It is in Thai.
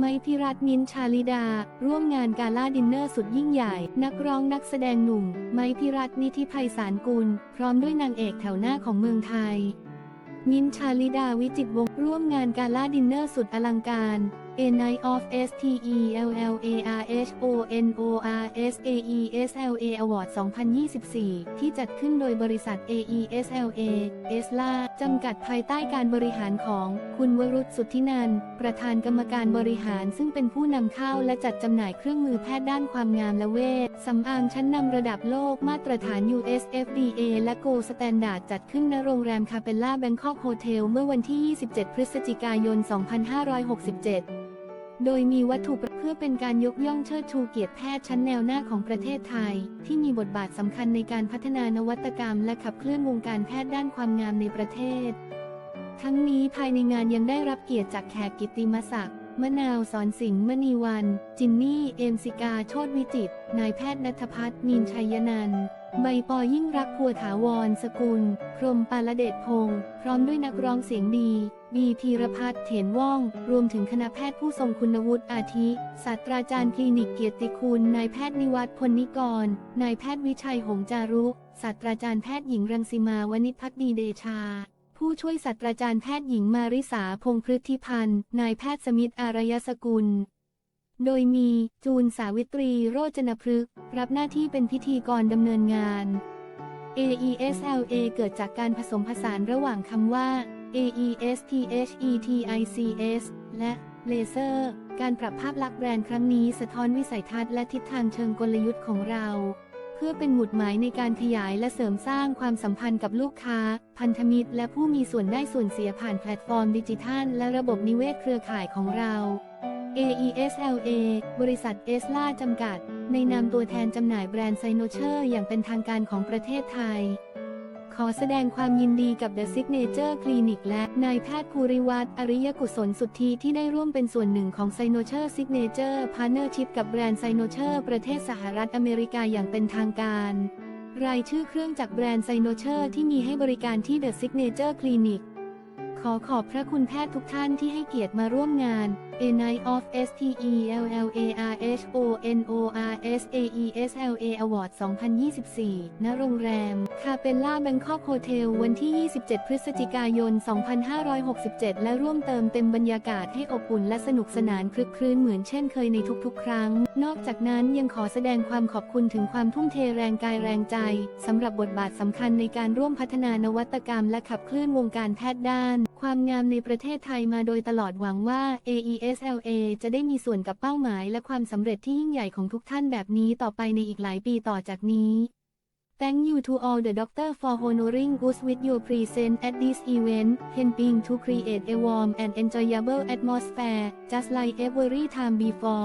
ไมพิรัตน์มินชาลิดา ร่วมงานกาล่าดินเนอร์สุดยิ่งใหญ่ นักร้องนักแสดงหนุ่ม ไมพิรัตน์นิธิภัยสารกุล พร้อมด้วยนางเอกแถวหน้าของเมืองไทย มิ้นชาลิดาวิจิตวงร่วมงานกาล่าดินเนอร์สุดอลังการ A Night of S T E L L A R H O N O R S A E S L A Award 2024 ที่จัดขึ้นโดยบริษัท A E S L A e s l a จำกัดภายใต้การบริหารของคุณวรุษสุทธินันประธานกรรมการบริหารซึ่งเป็นผู้นำเข้าและจัดจำหน่ายเครื่องมือแพทย์ด้านความงามและเวชสำอางชั้นนำระดับโลกมาตรฐาน US FDA และ Gold Standard จัดขึ้นณโรงแรมคาเปลล่าแบงคอกโฮเทลเมื่อวันที่ 27 พฤศจิกายน 2567 โดยมีวัตถุประเพื่อเป็นการยกย่องเชิดชูเกียรติแพทย์ชั้นแนวหน้าของประเทศไทย ที่มีบทบาทสำคัญในการพัฒนานวัตกรรม และขับเคลื่อนวงการแพทย์ด้านความงามในประเทศ ทั้งนี้ภายในงานยังได้รับเกียรติจากแขกกิตติมศักดิ์มะนาวสอนสิงห์มณีวัน จินนี่ เอมสิกา โชตวิจิตนายแพทย์นัทพัฒน์มีนชัยนันท์ใบปอยิ่งรักพัวถาวรสกุล พรมปาลเดชพงศ์พร้อมด้วยนักร้องเสียงดี บีธีรพัฒน์เถนว่อง รวมถึงคณะแพทย์ผู้ทรงคุณวุฒิอาทิ ศาสตราจารย์คลินิกเกียรติคุณ นายแพทย์นิวัฒน์พลนิกร นายแพทย์วิชัยหงจารุ ศาสตราจารย์แพทย์หญิงรังสีมาวณิชพักดีเดชา ผู้ช่วยศาสตราจารย์แพทย์หญิงมาริสาพงพฤทธิพันธ์ นายแพทย์สมิทธ์อารยสกุล โดยมีจูนสาวิตรีโรจนพฤกษ์รับหน้าที่เป็นพิธีกรดำเนินงาน AESLA เกิดจากการผสมผสานระหว่างคำว่า AESTHETICS และเลเซอร์ การปรับภาพลักษณ์แบรนด์ครั้งนี้สะท้อนวิสัยทัศน์และทิศทางเชิงกลยุทธ์ของเรา เพื่อเป็นหมุดหมายในการขยายและเสริมสร้างความสัมพันธ์กับลูกค้า พันธมิตร และผู้มีส่วนได้ส่วนเสียผ่านแพลตฟอร์มดิจิทัล และระบบนิเวศเครือข่ายของเรา AESLA บริษัทเอสลาจำกัด ในนามตัวแทนจำหน่ายแบรนด์ไซโนเชอร์อย่างเป็นทางการของประเทศไทย ขอแสดงความยินดีกับ The Signature Clinic และนายแพทย์ภูริวัตรอริยกุศลสุทธิที่ได้ร่วมเป็นส่วนหนึ่งของ s i n o c h e r Signature Partnership กับแบรนด์ s i n o c h e r ประเทศสหรัฐอเมริกาอย่างเป็นทางการรายชื่อเครื่องจากแบรนด์ s i n o c h e r ที่มีให้บริการที่ The Signature Clinic ขอขอบพระคุณแพทย์ทุกท่านที่ให้เกียรติมาร่วมงาน A Night of S T E L L A R H O N O R S A E S L A Award 2024 ณ โรงแรม คาเปลล่าแบงคอกโฮเทล วันที่ 27 พฤศจิกายน 2567 และร่วมเติมเต็มบรรยากาศให้อบอุ่นและสนุกสนานคลึกครื้นเหมือนเช่นเคยในทุกๆ ครั้ง นอกจากนั้นยังขอแสดงความขอบคุณถึงความทุ่มเทแรงกายแรงใจสำหรับบทบาทสำคัญในการร่วมพัฒนานวัตกรรมและขับเคลื่อนวงการแพทย์ด้านความงามในประเทศไทยมาโดยตลอดหวังว่า AESLA จะได้มีส่วนกับเป้าหมายและความสำเร็จที่ยิ่งใหญ่ของทุกท่านแบบนี้ต่อไปในอีกหลายปีต่อจากนี้ Thank you to all the doctor for honoring us with your presence at this event, helping to create a warm and enjoyable atmosphere, just like every time before.